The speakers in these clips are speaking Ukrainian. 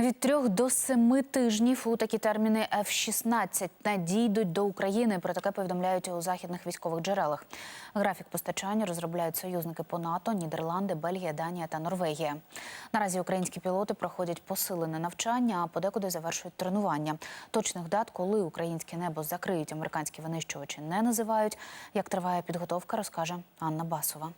Від трьох до семи тижнів у такі терміни F-16 надійдуть до України. Про таке повідомляють у західних військових джерелах. Графік постачання розробляють союзники по НАТО, Нідерланди, Бельгія, Данія та Норвегія. Наразі українські пілоти проходять посилене навчання, а подекуди завершують тренування. Точних дат, коли українське небо закриють американські винищувачі, не називають. Як триває підготовка, розкаже Анна Басова.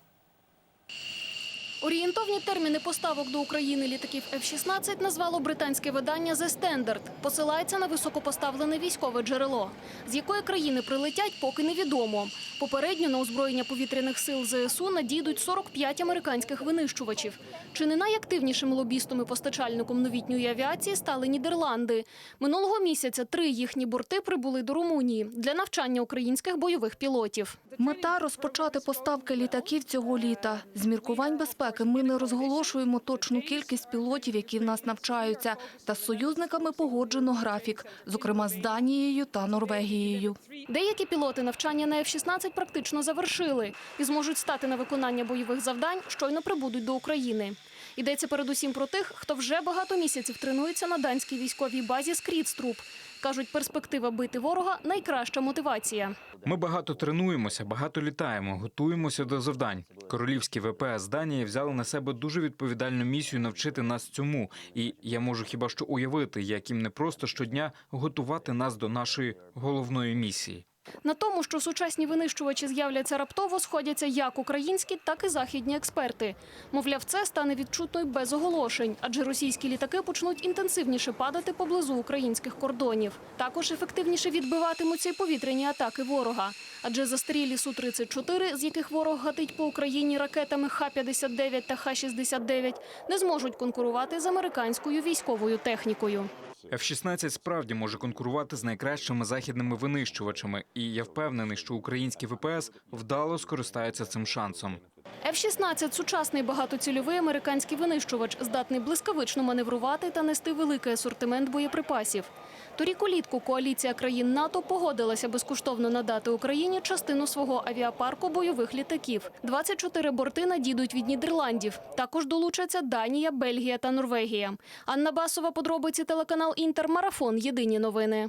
Орієнтовні терміни поставок до України літаків F-16 назвало британське видання The Standard. Посилається на високопоставлене військове джерело. З якої країни прилетять, поки невідомо. Попередньо на озброєння повітряних сил ЗСУ надійдуть 45 американських винищувачів. Чи не найактивнішим лобістом і постачальником новітньої авіації стали Нідерланди. Минулого місяця три їхні борти прибули до Румунії для навчання українських бойових пілотів. Мета розпочати поставки літаків цього літа. З міркувань безпеки ми не розголошуємо точну кількість пілотів, які в нас навчаються. Та з союзниками погоджено графік, зокрема з Данією та Норвегією. Деякі пілоти навчання на F-16 практично завершили і зможуть стати на виконання бойових завдань, щойно прибудуть до України. Йдеться передусім про тих, хто вже багато місяців тренується на данській військовій базі Скрідструп. Кажуть, перспектива бити ворога найкраща мотивація. Ми багато тренуємося, багато літаємо, готуємося до завдань. Королівські ВПС Данії взяли на себе дуже відповідальну місію навчити нас цьому. І я можу хіба що уявити, як їм не просто щодня готувати нас до нашої головної місії. На тому, що сучасні винищувачі з'являться раптово, сходяться як українські, так і західні експерти. Мовляв, це стане відчутно й без оголошень, адже російські літаки почнуть інтенсивніше падати поблизу українських кордонів. Також ефективніше відбиватимуться й повітряні атаки ворога. Адже застарілі Су-34, з яких ворог гатить по Україні ракетами Х-59 та Х-69, не зможуть конкурувати з американською військовою технікою. F-16 справді може конкурувати з найкращими західними винищувачами, і я впевнений, що українські ВПС вдало скористаються цим шансом. F-16 – сучасний багатоцільовий американський винищувач, здатний блискавично маневрувати та нести великий асортимент боєприпасів. Торік улітку коаліція країн НАТО погодилася безкоштовно надати Україні частину свого авіапарку бойових літаків. 24 борти надійдуть від Нідерландів. Також долучаться Данія, Бельгія та Норвегія. Анна Басова, подробиці телеканал Інтер, Марафон. Єдині новини.